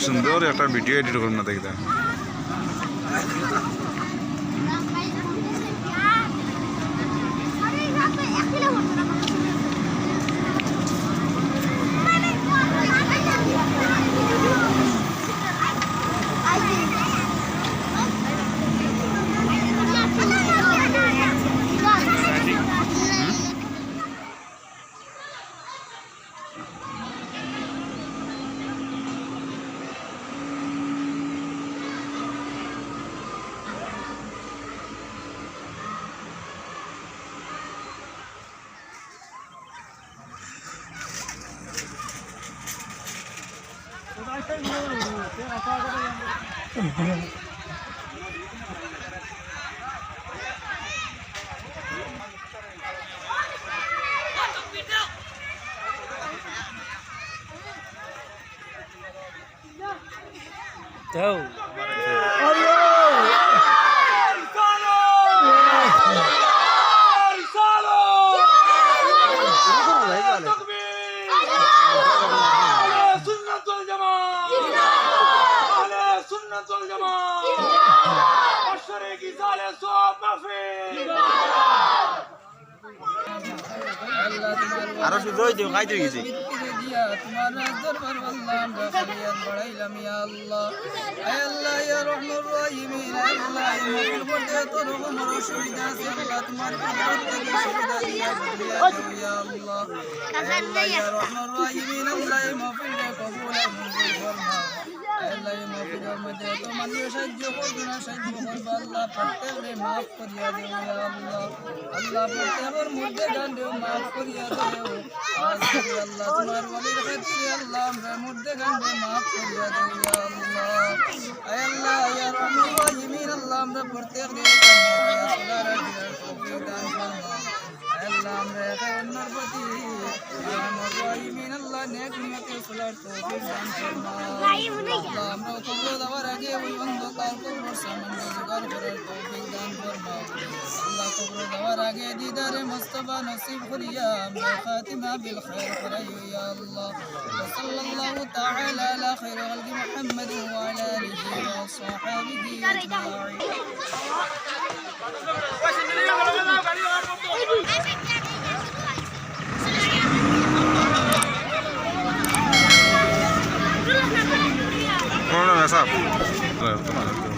সুন্দর একটা video edit করুন না দেখতে Go. সুন্নাতুল জামাত বছরে কি সালে সব মাফি আরও শুধু ওই খাইতে গেছি তোমার দরবার আল্লাহ আমরা ফরিয়াদ বাড়াইলাম ইয়া আল্লাহ আয় আল্লাহ ইয়া রহমান রহিমিন আল্লাহ ইয়া মকবুল তোর কোমর অসুবিধা আছে আল্লাহ তোমার কুদরত থেকে সুবিধা দিয়া দিয়া দাও ইয়া আল্লাহ আয় ইয়া আল্লাহ মধ্যে তো মানুষ সাহায্য করবে না সাহায্য করবে আল্লাহ প্রত্যেকরে মাফ করিয়া ইয়া আল্লাহ আল্লাহ প্রত্যেকের মধ্যে গান্ডেও মাফ করিয়া থেকে আল্লাহ তোমার বলির খাতিরে আল্লাহ আমরা মধ্যে গান্ডে মাফ করিয়া ইয়া আল্লাহ আল্লাহ ইয়া রহমান আল্লাহ আমরা প্রত্যেক ನೇಗ್ಲಿಕ್ಕೆ ಸುಳಟ್ಟು ಕಬ್ರೋದವರಗೆ ಒಂದು ಕಾಲ್ಕೊಬ್ರೋ ಸಾಮಾನ್ಯ بالخير حري الله وصلى الله تعالى على خير خلق محمد وعلى اله وصحبه اجمعين সাহেব